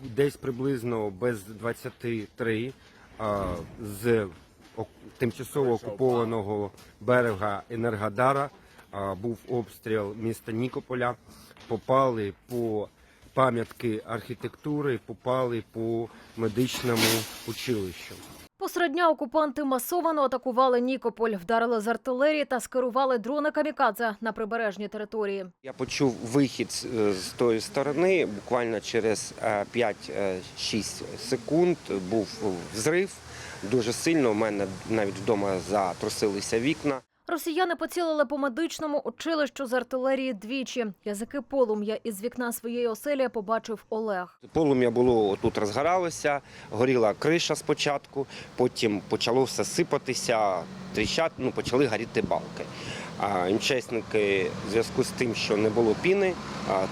десь приблизно без 23 з тимчасово окупованого берега Енергодара був обстріл міста Нікополя. Попали по пам'ятки архітектури, попали по медичному училищу. Посеред дня окупанти масовано атакували Нікополь, вдарили з артилерії та скерували дрони камікадзе на прибережні території. Я почув вихід з- е, тої сторони. Буквально через е, 5-6 секунд був взрив. Дуже сильно у мене навіть вдома затрусилися вікна. Росіяни поцілили по медичному училищу з артилерії двічі. Язики полум'я із вікна своєї оселі побачив Олег. Полум'я було тут розгоралося, горіла криша спочатку, потім почало все сипатися, тріщати, ну почали горіти балки. А МЧСники в зв'язку з тим, що не було піни,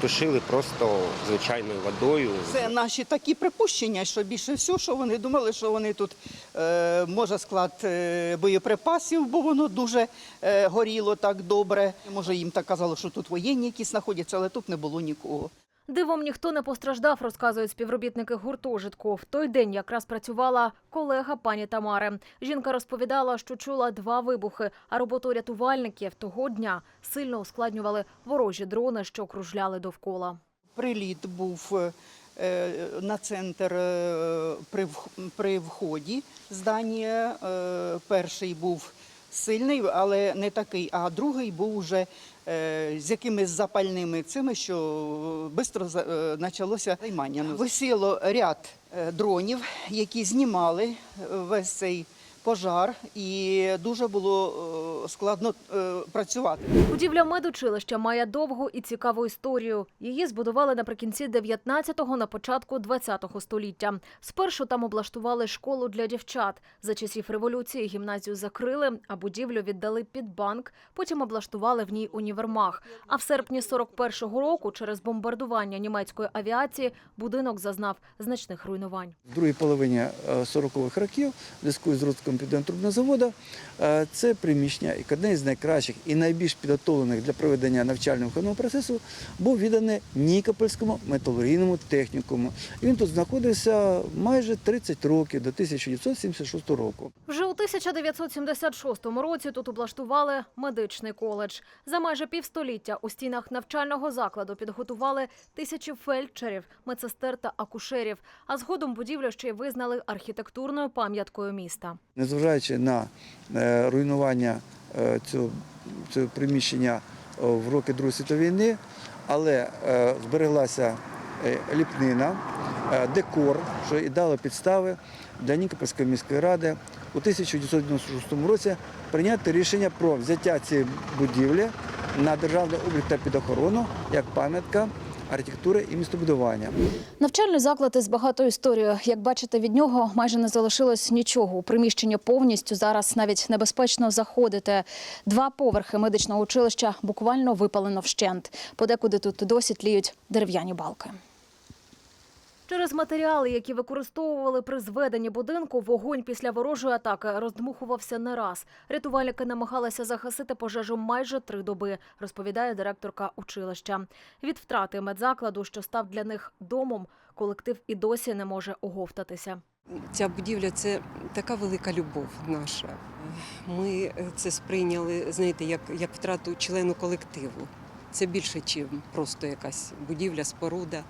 тушили просто звичайною водою. Це наші такі припущення, що більше всього, що вони думали, що вони тут е, може склад е, боєприпасів, бо воно дуже е, горіло так добре. Може, їм так казали, що тут воєнні якісь знаходяться, але тут не було нікого. Дивом ніхто не постраждав, розказують співробітники гуртожитку. В той день якраз працювала колега пані Тамари. Жінка розповідала, що чула два вибухи, а роботу рятувальників того дня сильно ускладнювали ворожі дрони, що окружляли довкола. Приліт був е, на центр е, при, вх- вході здання. Е, перший був сильний, але не такий, а другий був уже е, з якимись запальними цими, що швидко почалося займання. Висіло ряд е, дронів, які знімали е, весь цей пожар, і дуже було е, складно е, працювати. Будівля медучилища має довгу і цікаву історію. Її збудували наприкінці 19-го, на початку 20-го століття. Спершу там облаштували школу для дівчат. За часів революції гімназію закрили, а будівлю віддали під банк. Потім облаштували в ній універмаг. А в серпні 41-го року, через бомбардування німецької авіації, будинок зазнав значних руйнувань. В другій половині е, 40-х років, в зв'язку з розвитком південтрубного заводу, е, це приміщення, як одне з найкращих і найбільш підготовлених для проведення навчально-виховного процесу, був відданий Нікопольському металургійному технікуму. Він тут знаходився майже 30 років до 1976 року. Вже у 1976 році тут облаштували медичний коледж. За майже півстоліття у стінах навчального закладу підготували тисячі фельдшерів, медсестер та акушерів. А згодом будівлю ще й визнали архітектурною пам'яткою міста. Незважаючи на е, руйнування е, цього, цього приміщення е, в роки Другої світової війни, але збереглася ліпнина, декор, що і дало підстави для Нікопольської міської ради у 1996 році прийняти рішення про взяття цієї будівлі на державний облік та під охорону як пам'ятка архітектури і містобудування. Навчальний заклад із багатою історією. Як бачите, від нього майже не залишилось нічого. У приміщення повністю зараз навіть небезпечно заходити. Два поверхи медичного училища буквально випалено вщент. Подекуди тут досі тліють дерев'яні балки. Через матеріали, які використовували при зведенні будинку, вогонь після ворожої атаки роздмухувався не раз. Рятувальники намагалися загасити пожежу майже три доби, розповідає директорка училища. Від втрати медзакладу, що став для них домом, колектив і досі не може оговтатися. Ця будівля це така велика любов наша. Ми це сприйняли, знаєте, як, як втрату члену колективу. Це більше, ніж просто якась будівля, споруда.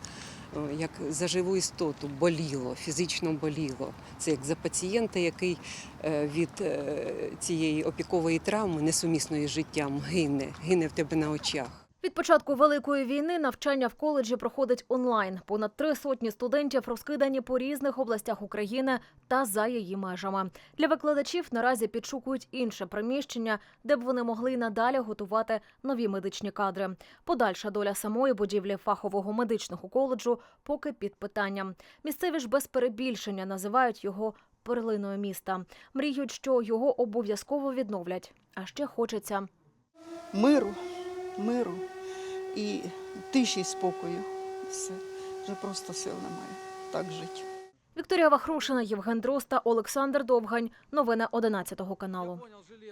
О, Як за живу істоту боліло, фізично боліло. Це як за пацієнта, який е, від е, цієї опікової травми, несумісної з життям, гине, гине в тебе на очах. Від початку великої війни навчання в коледжі проходить онлайн. Понад три сотні студентів розкидані по різних областях України та за її межами. Для викладачів наразі підшукують інше приміщення, де б вони могли надалі готувати нові медичні кадри. Подальша доля самої будівлі фахового медичного коледжу поки під питанням. Місцеві ж без перебільшення називають його перлиною міста. Мріють, що його обов'язково відновлять. А ще хочеться миру, миру і тиші, і спокою. Все. Вже просто сил немає так жити. Вікторія Вахрушина, Євген Дрозд та Олександр Довгань. Новини 11 каналу.